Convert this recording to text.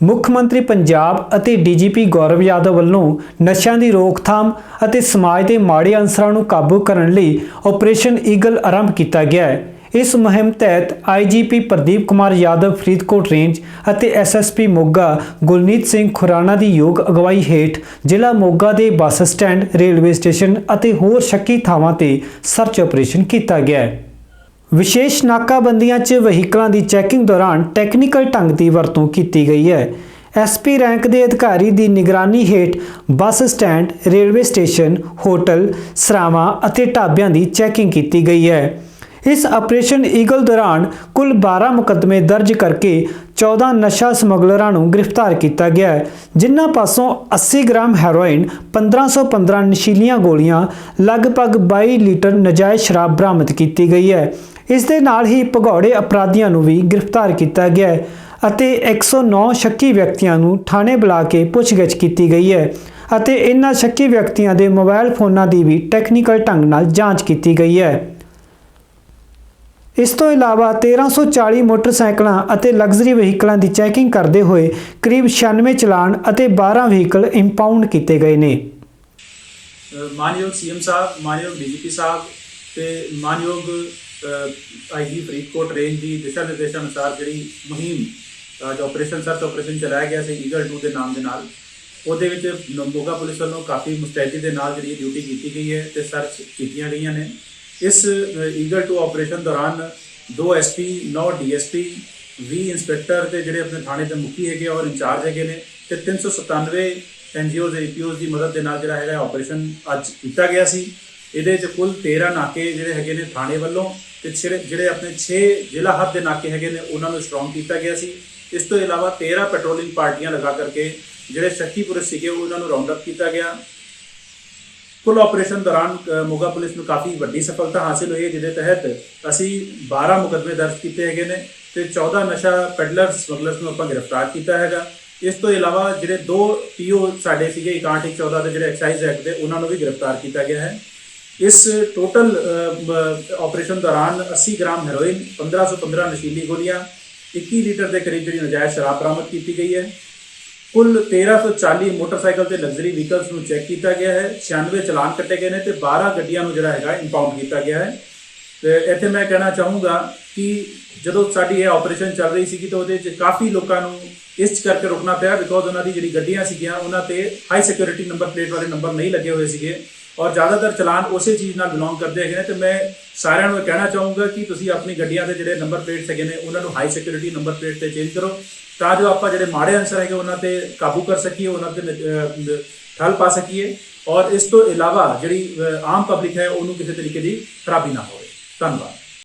ਮੁੱਖ ਮੰਤਰੀ ਪੰਜਾਬ ਅਤੇ ਡੀਜੀਪੀ ਗੌਰਵ ਯਾਦਵ ਵੱਲੋਂ ਨਸ਼ਿਆਂ ਦੀ ਰੋਕਥਾਮ ਅਤੇ ਸਮਾਜ ਦੇ ਮਾੜੇ ਅਨਸਰਾਂ ਨੂੰ ਕਾਬੂ ਕਰਨ ਲਈ ਆਪਰੇਸ਼ਨ ਈਗਲ ਆਰੰਭ ਕੀਤਾ ਗਿਆ ਹੈ। ਇਸ ਮੁਹਿੰਮ ਤਹਿਤ ਆਈਜੀਪੀ ਪ੍ਰਦੀਪ ਕੁਮਾਰ ਯਾਦਵ, ਫਰੀਦਕੋਟ ਰੇਂਜ ਅਤੇ ਐਸਐਸਪੀ ਮੋਗਾ ਗੁਲਨੀਤ ਸਿੰਘ ਖੁਰਾਣਾ ਦੀ ਯੋਗ ਅਗਵਾਈ ਹੇਠ ਜ਼ਿਲ੍ਹਾ ਮੋਗਾ ਦੇ ਬੱਸ ਸਟੈਂਡ, ਰੇਲਵੇ ਸਟੇਸ਼ਨ ਅਤੇ ਹੋਰ ਸ਼ੱਕੀ ਥਾਵਾਂ ਤੇ ਸਰਚ ਆਪਰੇਸ਼ਨ ਕੀਤਾ ਗਿਆ ਹੈ। ਵਿਸ਼ੇਸ਼ ਨਾਕਾਬੰਦੀਆਂ 'ਚ ਵਹੀਕਲਾਂ ਦੀ ਚੈਕਿੰਗ ਦੌਰਾਨ ਟੈਕਨੀਕਲ ਢੰਗ ਦੀ ਵਰਤੋਂ ਕੀਤੀ ਗਈ ਹੈ। ਐਸਪੀ ਰੈਂਕ ਦੇ ਅਧਿਕਾਰੀ ਦੀ ਨਿਗਰਾਨੀ ਹੇਠ bus stand, railway station, hotel, ਸਰਾਵਾਂ ਅਤੇ ਢਾਬਿਆਂ ਦੀ ਚੈਕਿੰਗ ਕੀਤੀ ਗਈ ਹੈ। ਇਸ ਆਪਰੇਸ਼ਨ ਈਗਲ ਦੌਰਾਨ ਕੁੱਲ 12 ਮੁਕੱਦਮੇ ਦਰਜ ਕਰਕੇ 14 ਨਸ਼ਾ ਸਮਗਲਰਾਂ ਨੂੰ ਗ੍ਰਿਫਤਾਰ ਕੀਤਾ ਗਿਆ ਹੈ, ਜਿਨ੍ਹਾਂ ਪਾਸੋਂ 80 ਗ੍ਰਾਮ ਹੈਰੋਇਨ 1515 ਨਸ਼ੀਲੀਆਂ ਗੋਲੀਆਂ, ਲਗਭਗ 22 ਲੀਟਰ ਨਜਾਇਜ਼ ਸ਼ਰਾਬ ਬਰਾਮਦ ਕੀਤੀ ਗਈ ਹੈ। ਇਸ ਦੇ ਨਾਲ ਹੀ ਭਗੌੜੇ ਅਪਰਾਧੀਆਂ ਨੂੰ ਵੀ ਗ੍ਰਿਫਤਾਰ ਕੀਤਾ ਗਿਆ ਹੈ ਅਤੇ 109 ਸ਼ੱਕੀ ਵਿਅਕਤੀਆਂ ਨੂੰ ਥਾਣੇ ਬੁਲਾ ਕੇ ਪੁੱਛਗਿੱਛ ਕੀਤੀ ਗਈ ਹੈ ਅਤੇ ਇਨ੍ਹਾਂ ਸ਼ੱਕੀ ਵਿਅਕਤੀਆਂ ਦੇ ਮੋਬਾਈਲ ਫੋਨਾਂ ਦੀ ਵੀ ਟੈਕਨੀਕਲ ਢੰਗ ਨਾਲ ਜਾਂਚ ਕੀਤੀ ਗਈ ਹੈ। ਇਸ ਤੋਂ ਇਲਾਵਾ 1340 ਮੋਟਰਸਾਈਕਲਾਂ ਅਤੇ ਲਗਜ਼ਰੀ ਵਹੀਕਲਾਂ ਦੀ ਚੈਕਿੰਗ ਕਰਦੇ ਹੋਏ ਕਰੀਬ 96 ਚਲਾਨ ਅਤੇ 12 ਵਹੀਕਲ ਇੰਪਾਊਂਡ ਕੀਤੇ ਗਏ ਨੇ। ਅ, ਮਾਨਯੋਗ ਸੀਐਮ ਸਾਹਿਬ ਮਾਨਯੋਗ ਡੀਜੀਪੀ ਸਾਹਿਬ ਤੇ ਮਾਨਯੋਗ ਆਈਜੀ ਫਰੀਦਕੋਟ ਰੇਂਜ ਦੀ ਦਿਸ਼ਾ ਨਿਰਦੇਸ਼ਾਂ ਅਨੁਸਾਰ ਜਿਹੜੀ ਮੁਹਿੰਮ ਅ, ਜੋ ਆਪਰੇਸ਼ਨ ਸਰਚ ਆਪਰੇਸ਼ਨ ਚਲਾਇਆ ਗਿਆ ਸੀ ਈਗਲ 2 ਦੇ ਨਾਮ ਦੇ ਨਾਲ ਉਹਦੇ ਵਿੱਚ ਨ- ਮੋਗਾ ਪੁਲਿਸ ਵੱਲੋਂ ਕਾਫੀ ਮੁਸਤੈਦੀ ਦੇ ਨਾਲ ਜਿਹੜੀ ਡਿਊਟੀ ਕੀਤੀ ਗਈ ਹੈ ਤੇ ਸਰਚ ਕੀਤੀਆਂ ਗਈਆਂ ਨੇ। ਇਸ ਈਗਲ 2 ਆਪਰੇਸ਼ਨ ਦੌਰਾਨ ਦੋ ਐਸਪੀ 9 ਡੀਐਸਪੀ 20 ਇੰਸਪੈਕਟਰ ਤੇ ਜਿਹੜੇ ਆਪਣੇ ਥਾਣੇ ਦੇ ਮੁਖੀ ਹੈਗੇ ਔਰ ਇੰਚਾਰਜ ਹੈਗੇ ਨੇ, ਤੇ 397 ਐਨਜੀਓ ਦੇ ਈਪੀਓਜ਼ ਦੀ ਮਦਦ ਦੇ ਨਾਲ ਜਿਹੜਾ ਹੈਗਾ ਆਪਰੇਸ਼ਨ ਅੱਜ ਕੀਤਾ ਗਿਆ ਸੀ। ਇਹਦੇ ਚ ਕੁੱਲ 13 ਨਾਕੇ ਜਿਹੜੇ ਹੈਗੇ ਨੇ ਥਾਣੇ ਵੱਲੋਂ, ਤੇ ਜਿਹੜੇ ਜਿਹੜੇ ਆਪਣੇ 6 ਜ਼ਿਲ੍ਹਾ ਹੱਦ ਦੇ ਨਾਕੇ ਹੈਗੇ ਨੇ, ਉਹਨਾਂ ਨੂੰ ਸਟਰੋਂਗ ਕੀਤਾ ਗਿਆ ਸੀ। ਇਸ ਤੋਂ ਇਲਾਵਾ 13 ਪੈਟਰੋਲਿੰਗ ਪਾਰਟੀਆਂ ਲਗਾ ਕਰਕੇ ਜਿਹੜੇ ਸ਼ੱਕੀ ਪੁਰਸ਼ ਸੀਗੇ, ਉਹਨਾਂ ਨੂੰ ਰਾਉਂਡ ਅਪ ਕੀਤਾ ਗਿਆ। ਕੁੱਲ ਆਪਰੇਸ਼ਨ ਦੌਰਾਨ ਮੋਗਾ ਪੁਲਿਸ ਨੂੰ ਕਾਫੀ ਵੱਡੀ ਸਫਲਤਾ ਹਾਸਿਲ ਹੋਈ ਹੈ, ਜਿਹਦੇ ਤਹਿਤ ਅਸੀਂ 12 ਮੁਕੱਦਮੇ ਦਰਜ ਕੀਤੇ ਹੈਗੇ ਨੇ ਤੇ 14 ਨਸ਼ਾ ਪੈਡਲਰ ਸਮਗਲਰਸ ਨੂੰ ਆਪਾਂ ਗ੍ਰਿਫਤਾਰ ਕੀਤਾ ਹੈਗਾ। ਇਸ ਤੋਂ ਇਲਾਵਾ ਜਿਹੜੇ ਦੋ ਪੀਓ ਸਾਡੇ ਸੀਗੇ 6114 ਦੇ ਜਿਹੜੇ ਐਕਸਾਈਜ਼ ਐਕਟ ਦੇ, ਉਹਨਾਂ ਨੂੰ ਵੀ ਗ੍ਰਿਫਤਾਰ ਕੀਤਾ ਗਿਆ ਹੈ। ਇਸ ਟੋਟਲ ਆਪਰੇਸ਼ਨ ਦੌਰਾਨ 80 ਗ੍ਰਾਮ ਹੈਰੋਇਨ 1515 ਨਸ਼ੀਲੀ ਗੋਲੀਆਂ 21 ਲੀਟਰ ਦੇ ਕਰੀਬ ਜਿਹੜੀ ਨਜਾਇਜ਼ ਸ਼ਰਾਬ ਬਰਾਮਦ ਕੀਤੀ ਗਈ ਹੈ। ਕੁੱਲ 1340 ਮੋਟਰਸਾਈਕਲ ਤੇ ਲਗਜ਼ਰੀ ਵਹੀਕਲਸ ਨੂੰ ਚੈੱਕ ਕੀਤਾ ਗਿਆ ਹੈ। 96 ਚਲਾਨ ਕੱਟੇ ਗਏ ਨੇ ਤੇ 12 ਗੱਡੀਆਂ ਨੂੰ ਜਿਹੜਾ ਹੈਗਾ ਇੰਪਾਊਂਡ ਕੀਤਾ ਗਿਆ ਹੈ। ਤੇ ਇੱਥੇ ਮੈਂ ਕਹਿਣਾ ਚਾਹੂੰਗਾ ਕਿ ਜਦੋਂ ਸਾਡੀ ਇਹ ਆਪਰੇਸ਼ਨ ਚੱਲ ਰਹੀ ਸੀਗੀ ਤਾਂ ਉਹਦੇ 'ਚ ਕਾਫੀ ਲੋਕਾਂ ਨੂੰ ਇਸ 'ਚ ਕਰਕੇ ਰੁਕਣਾ ਪਿਆ ਬਿਕੋਜ਼ ਉਹਨਾਂ ਦੀ ਜਿਹੜੀ ਗੱਡੀਆਂ ਸੀਗੀਆਂ, ਉਹਨਾਂ ਤੇ ਹਾਈ ਸਿਕਿਉਰਿਟੀ ਨੰਬਰ ਪਲੇਟ ਵਾਲੇ ਨੰਬਰ ਨਹੀਂ ਲੱਗੇ ਹੋਏ ਸੀਗੇ। ਔਰ ਜ਼ਿਆਦਾਤਰ ਚਲਾਨ ਉਸੇ ਚੀਜ਼ ਨਾਲ ਬਿਲੋਂਗ ਕਰਦੇ ਹੈਗੇ ਨੇ ਤੇ ਮੈਂ ਸਾਰਿਆਂ ਨੂੰ ਇਹ ਕਹਿਣਾ ਚਾਹੂੰਗਾ ਕਿ ਤੁਸੀਂ ਆਪਣੀ ਗੱਡੀਆਂ ਦੇ ਜਿਹੜੇ ਨੰਬਰ ਪਲੇਟਸ ਹੈਗੇ ਨੇ, ਉਹਨਾਂ ਨੂੰ ਹਾਈ ਸਿਕਿਉਰਿਟੀ ਨੰਬਰ ਪਲੇਟ ਤੇ ਚੇਂਜ ਕਰੋ। ਤਾਂ ਜੋ ਆਪਾਂ ਜਿਹੜੇ ਮਾੜੇ ਅਨਸਰ ਹੈਗੇ ਉਹਨਾਂ ਤੇ ਕਾਬੂ ਕਰ ਸਕੀਏ, ਉਹਨਾਂ ਤੇ ਠੱਲ ਪਾ ਸਕੀਏ। ਔਰ ਇਸ ਤੋਂ ਇਲਾਵਾ ਜਿਹੜੀ ਆਮ ਪਬਲਿਕ ਹੈ, ਉਹਨੂੰ ਕਿਸੇ ਤਰੀਕੇ ਦੀ ਖਰਾਬੀ ਨਾ ਹੋਵੇ। ਧੰਨਵਾਦ।